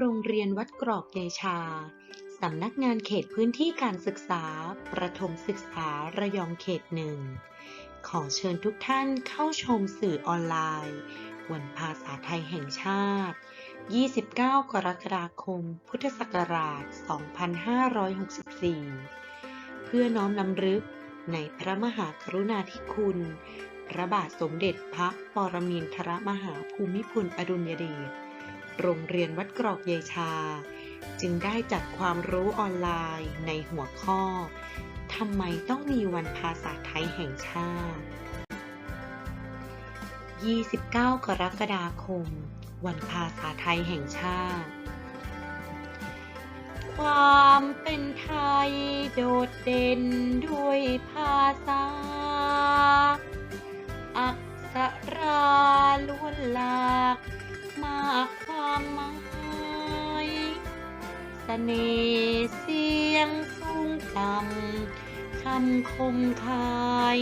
โรงเรียนวัดกรอกเดชา สำนักงานเขตพื้นที่การศึกษา ประถมศึกษาระยองเขตหนึ่ง ขอเชิญทุกท่านเข้าชมสื่อออนไลน์ วันภาษาไทยแห่งชาติ 29 กรกฎาคม พุทธศักราช 2564 เพื่อน้อมนำลึกในพระมหากรุณาธิคุณ พระบาทสมเด็จพระปรมินทรมหาภูมิพลอดุลยเดช โรงเรียนวัดกรอกเยชา จึงได้จัดความรู้ออนไลน์ในหัวข้อทำไมต้องมีวันภาษาไทยแห่งชาติ 29 กรกฎาคม วันภาษาไทยแห่งชาติ ความเป็นไทยโดดเด่นด้วยภาษา อักษราล้วนหลากมากามหมายเสน่ห์เสียงสูงต่ำคำคมคาย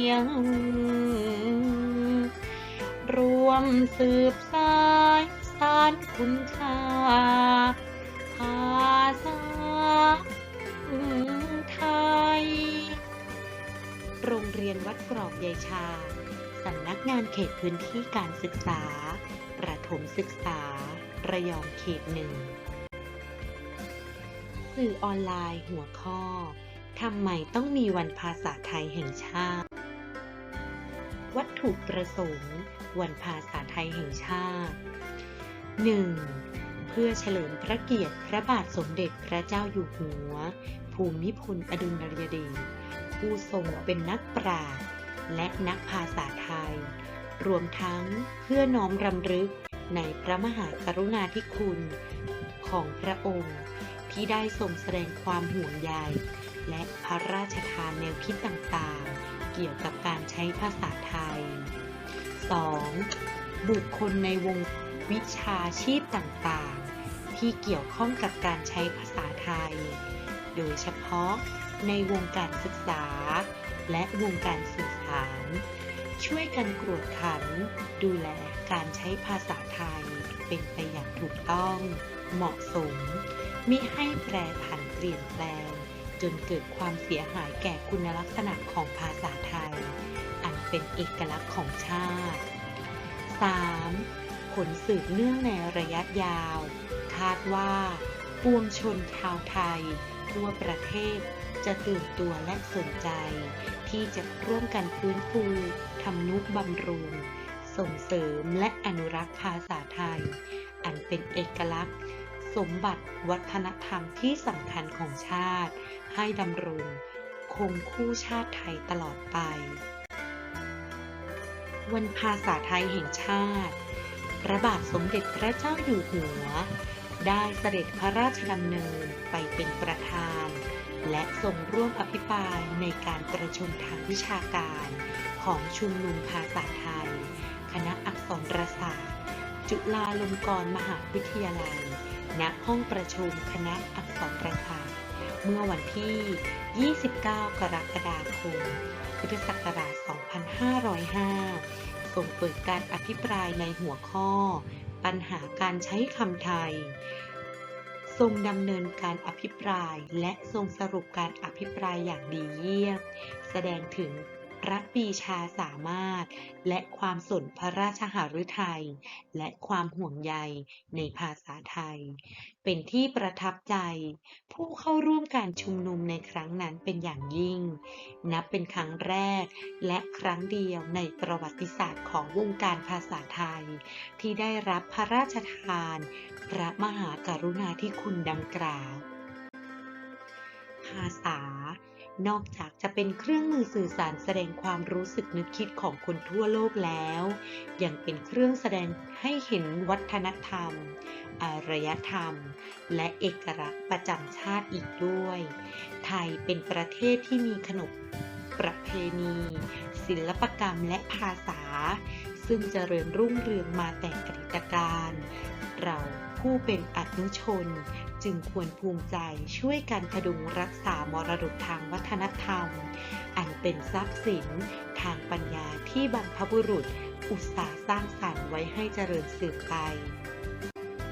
รวมสืบสายสารคุณค่าภาษาไทย โรงเรียนวัดกรอกยายชา สำนักงานเขตพื้นที่การศึกษา ประถมศึกษา ระยองเขตหนึ่ง สื่อออนไลน์หัวข้อ ทำไมต้องมีวันภาษาไทยแห่งชาติ วัตถุประสงค์ วันภาษาไทยแห่งชาติ 1. เพื่อเฉลิมพระเกียรติพระบาทสมเด็จพระเจ้าอยู่หัว ภูมิพลอดุลยเดชผู้ทรงเป็นนักปราชญ์และนักภาษาไทย รวมทั้งเพื่อน้อมรำลึก ในพระมหากรุณาธิคุณของพระองค์ที่ได้ทรงแสดงความห่วงใยและพระราชทานแนวคิดต่างๆ เกี่ยวกับการใช้ภาษาไทย 2. บุคคลในวงวิชาชีพต่างๆ ที่เกี่ยวข้องกับการใช้ภาษาไทย โดยเฉพาะในวงการศึกษาและวงการสื่อสาร ช่วยกันกรวดขัน ดูแลการใช้ภาษาไทย เป็นไปอย่างถูกต้อง เหมาะสม มิให้แปรผันเปลี่ยนแปลง จนเกิดความเสียหายแก่คุณลักษณะของภาษาไทย อันเป็นเอกลักษณ์ของชาติ 3. ผลสืบเนื่องในระยะยาว คาดว่าปวงชนชาวไทย ทั่วประเทศ จะตื่นตัวและสนใจ ที่จะร่วมกันฟื้นฟูทำนุบำรุง ส่งเสริมและอนุรักษ์ภาษาไทย อันเป็นเอกลักษณ์ สมบัติวัฒนธรรมที่สำคัญของชาติ ให้ดำรงคงคู่ชาติไทยตลอดไป วันภาษาไทยแห่งชาติพระบาทสมเด็จพระเจ้าอยู่หัว ได้เสด็จพระราชดำเนินไปเป็นประธาน และทรงร่วมอภิปรายในการประชุมทางวิชาการ ของชุมนุมภาษาไทย คณะอักษรศาสตร์ จุฬาลงกรณ์มหาวิทยาลัย ณ ห้องประชุมคณะอักษรศาสตร์ เมื่อวันที่ 29 กรกฎาคม พุทธศักราช 2505 ทรงเปิดการอภิปรายในหัวข้อ ปัญหาการใช้คำไทย ทรงดำเนินการอภิปราย และทรงสรุปการอภิปรายอย่างดีเยี่ยมแสดงถึง ระปีชาสามารถ และความสนพระราชหฤทัย และความห่วงใยในภาษาไทย เป็นที่ประทับใจ ผู้เข้าร่วมการชุมนุมในครั้งนั้นเป็นอย่างยิ่ง นับเป็นครั้งแรกและครั้งเดียวในประวัติศาสตร์ของวงการภาษาไทย ที่ได้รับพระราชทาน พระมหากรุณาธิคุณดังกล่าว ภาษา นอกจากจะเป็นเครื่องมือสื่อสารแสดงความรู้สึกนึกคิดของคนทั่วโลกแล้ว ยังเป็นเครื่องแสดงให้เห็นวัฒนธรรม อารยธรรม และเอกลักษณ์ประจำชาติอีกด้วย ไทยเป็นประเทศที่มีขนบประเพณี ศิลปกรรมและภาษา ซึ่งเจริญรุ่งเรืองมาแต่กริตการ เราผู้เป็นอนุชน จึงควรภูมิใจช่วยกันพดุงรักษามรดกทางวัฒนธรรม อันเป็นทรัพย์สินทางปัญญาที่บรรพบุรุษ อุตสาห์สร้างสรรค์ไว้ให้เจริญสืบไป